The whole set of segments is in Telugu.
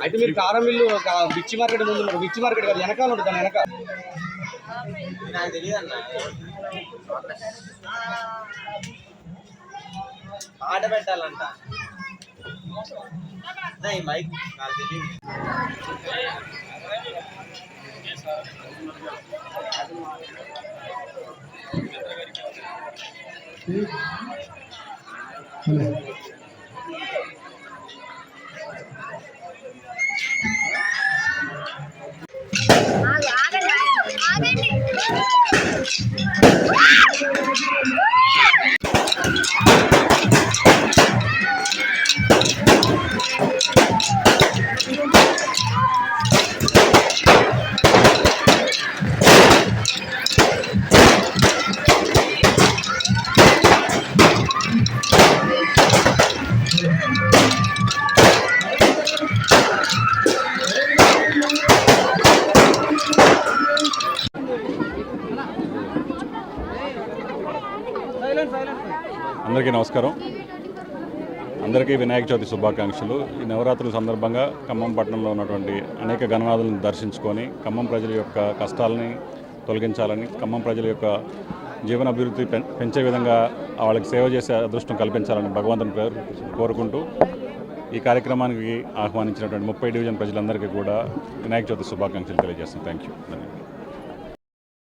అయితే మీరు కారం మిల్లు ఒక బిచ్చి మార్కెట్ ముందు బిచ్చి మార్కెట్ కాదు వెనకాల ఉంటుంది దాని వెనక నాకు తెలియదు అన్న. ఆట పెట్టాలంట. ఈ మైక్ నాకు తెలియదు ఆగండి ఆగండి. అందరికీ నమస్కారం. అందరికీ వినాయక చవితి శుభాకాంక్షలు. ఈ నవరాత్రుల సందర్భంగా ఖమ్మం పట్టణంలో ఉన్నటువంటి అనేక గణనాథులను దర్శించుకొని ఖమ్మం ప్రజల యొక్క కష్టాలని తొలగించాలని ఖమ్మం ప్రజల యొక్క జీవనాభివృద్ధి పెం- పెంచే విధంగా వాళ్ళకి సేవ చేసే అదృష్టం కల్పించాలని భగవంతుని పేరు కోరుకుంటూ ఈ కార్యక్రమానికి ఆహ్వానించినటువంటి ముప్పై డివిజన్ ప్రజలందరికీ కూడా వినాయక చవితి శుభాకాంక్షలు తెలియజేస్తాను. థ్యాంక్ యూ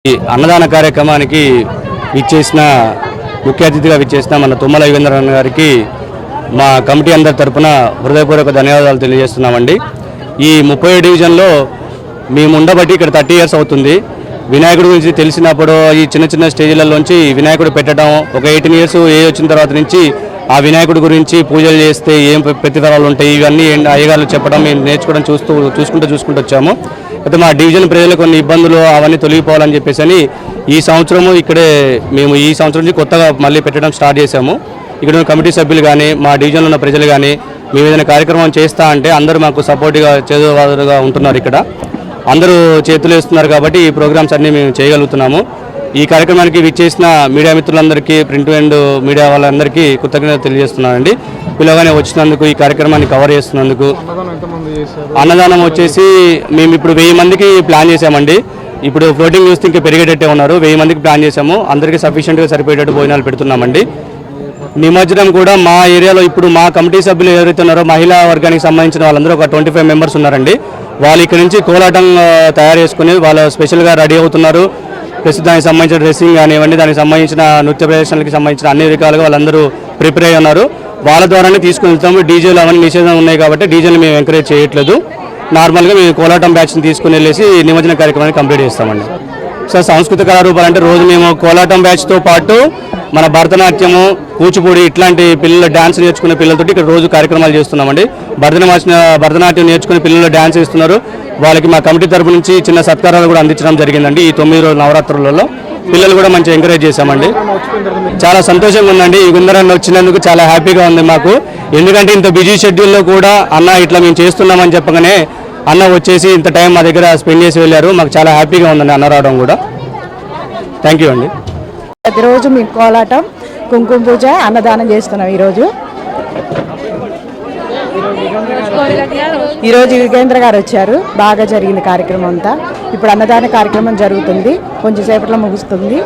ఈ అన్నదాన కార్యక్రమానికి విచ్చేసిన ముఖ్య అతిథిగా విచ్చేసిన మన తుమ్మల యువేంద్రన్ గారికి మా కమిటీ అందరి తరపున హృదయపూర్వక ధన్యవాదాలు తెలియజేస్తున్నామండి. ఈ ముప్పై డివిజన్లో మేము ఉండబట్టి ఇక్కడ థర్టీ ఇయర్స్ అవుతుంది. వినాయకుడి గురించి తెలిసినప్పుడు ఈ చిన్న చిన్న స్టేజ్లలోంచి వినాయకుడు పెట్టడం ఒక ఎయిటీన్ ఇయర్స్ ఏ వచ్చిన తర్వాత నుంచి ఆ వినాయకుడి గురించి పూజలు చేస్తే ఏం ప్రతిఫలాలు ఉంటాయి ఇవన్నీ అయ్యగారు చెప్పడం మేము నేర్చుకోవడం చూస్తూ చూసుకుంటూ చూసుకుంటూ వచ్చాము. అయితే మా డివిజన్ ప్రజలు కొన్ని ఇబ్బందులు అవన్నీ తొలగిపోవాలని చెప్పేసి అని ఈ సంవత్సరము ఇక్కడే మేము ఈ సంవత్సరం నుంచి కొత్తగా మళ్ళీ పెట్టడం స్టార్ట్ చేశాము. ఇక్కడ ఉన్న కమిటీ సభ్యులు కానీ మా డివిజన్లో ఉన్న ప్రజలు కానీ మేము ఏదైనా కార్యక్రమం చేస్తా అంటే అందరూ మాకు సపోర్ట్గా చేదువాదుగా ఉంటున్నారు ఇక్కడ. అందరూ చేతులు వేస్తున్నారు కాబట్టి ఈ ప్రోగ్రామ్స్ అన్నీ మేము చేయగలుగుతున్నాము. ఈ కార్యక్రమానికి విచ్చేసిన మీడియా మిత్రులందరికీ ప్రింట్ అండ్ మీడియా వాళ్ళందరికీ కృతజ్ఞత తెలియజేస్తున్నానండి. పిలవగానే వచ్చినందుకు ఈ కార్యక్రమాన్ని కవర్ చేస్తున్నందుకు. అన్నదానం వచ్చేసి మేము ఇప్పుడు వెయ్యి మందికి ప్లాన్ చేసామండి ఇప్పుడు ఫ్లోటింగ్ చూస్తే ఇంకా పెరిగేటట్టే ఉన్నారు. వెయ్యి మందికి ప్లాన్ చేసాము అందరికీ సఫిషియెంట్గా సరిపోయేటట్టు భోజనాలు పెడుతున్నామండి. నిమజ్జనం కూడా మా ఏరియాలో ఇప్పుడు మా కమిటీ సభ్యులు ఎవరైతే ఉన్నారో మహిళా వర్గానికి సంబంధించిన వాళ్ళందరూ ఒక ట్వంటీ ఫైవ్ మెంబర్స్ ఉన్నారండి. వాళ్ళు ఇక్కడ నుంచి కోలాటం తయారు చేసుకుని వాళ్ళు స్పెషల్గా రెడీ అవుతున్నారు. ప్లస్ దానికి సంబంధించిన డ్రెస్సింగ్ కానివ్వండి దానికి సంబంధించిన నృత్య ప్రదర్శనలకు సంబంధించిన అన్ని రకాలుగా వాళ్ళందరూ ప్రిపేర్ అయి ఉన్నారు. వాళ్ళ ద్వారానే తీసుకుని వెళ్తాము. డీజేలు అవన్నీ నిషేధం ఉన్నాయి కాబట్టి డీజేలు మేము ఎంకరేజ్ చేయట్లేదు. నార్మల్గా మేము కోలాటం బ్యాచ్ని తీసుకుని వెళ్ళేసి నిమజ్జన కార్యక్రమాన్ని కంప్లీట్ చేస్తామండి. సార్ సాంస్కృతిక కళారూపాలు అంటే రోజు మేము కోలాటం బ్యాచ్తో పాటు మన భరతనాట్యము కూచిపూడి ఇట్లాంటి పిల్లలు డ్యాన్స్ నేర్చుకునే పిల్లలతోటి ఇక్కడ రోజు కార్యక్రమాలు చేస్తున్నామండి. భరతనాట్యం భరతనాట్యం నేర్చుకునే పిల్లలు డ్యాన్స్ ఇస్తున్నారు వాళ్ళకి మా కమిటీ తరపు నుంచి చిన్న సత్కారాలు కూడా అందించడం జరిగిందండి ఈ తొమ్మిది రోజుల నవరాత్రులలో. పిల్లలు కూడా మంచిగా ఎంకరేజ్ చేశామండి. చాలా సంతోషంగా ఉందండి. ఈ గుందరాన్ని వచ్చినందుకు చాలా హ్యాపీగా ఉంది మాకు. ఎందుకంటే ఇంత బిజీ షెడ్యూల్లో కూడా అన్న ఇట్లా మేము చేస్తున్నామని చెప్పగానే అన్న వచ్చేసి ఇంత టైం మా దగ్గర స్పెండ్ చేసి వెళ్ళారు. మాకు చాలా హ్యాపీగా ఉందండి అన్న రావడం కూడా. థ్యాంక్ యూ అండి. ప్రతిరోజు మేము కోలాటం కుంకుమ పూజ అన్నదానం చేస్తున్నాం ఈరోజు. ఈరోజు యుగేంద్ర గారు వచ్చారు. బాగా జరిగింది కార్యక్రమం అంతా. ఇప్పుడు అన్నదాన కార్యక్రమం జరుగుతుంది. కొంచెం సేపట్లో ముగుస్తుంది.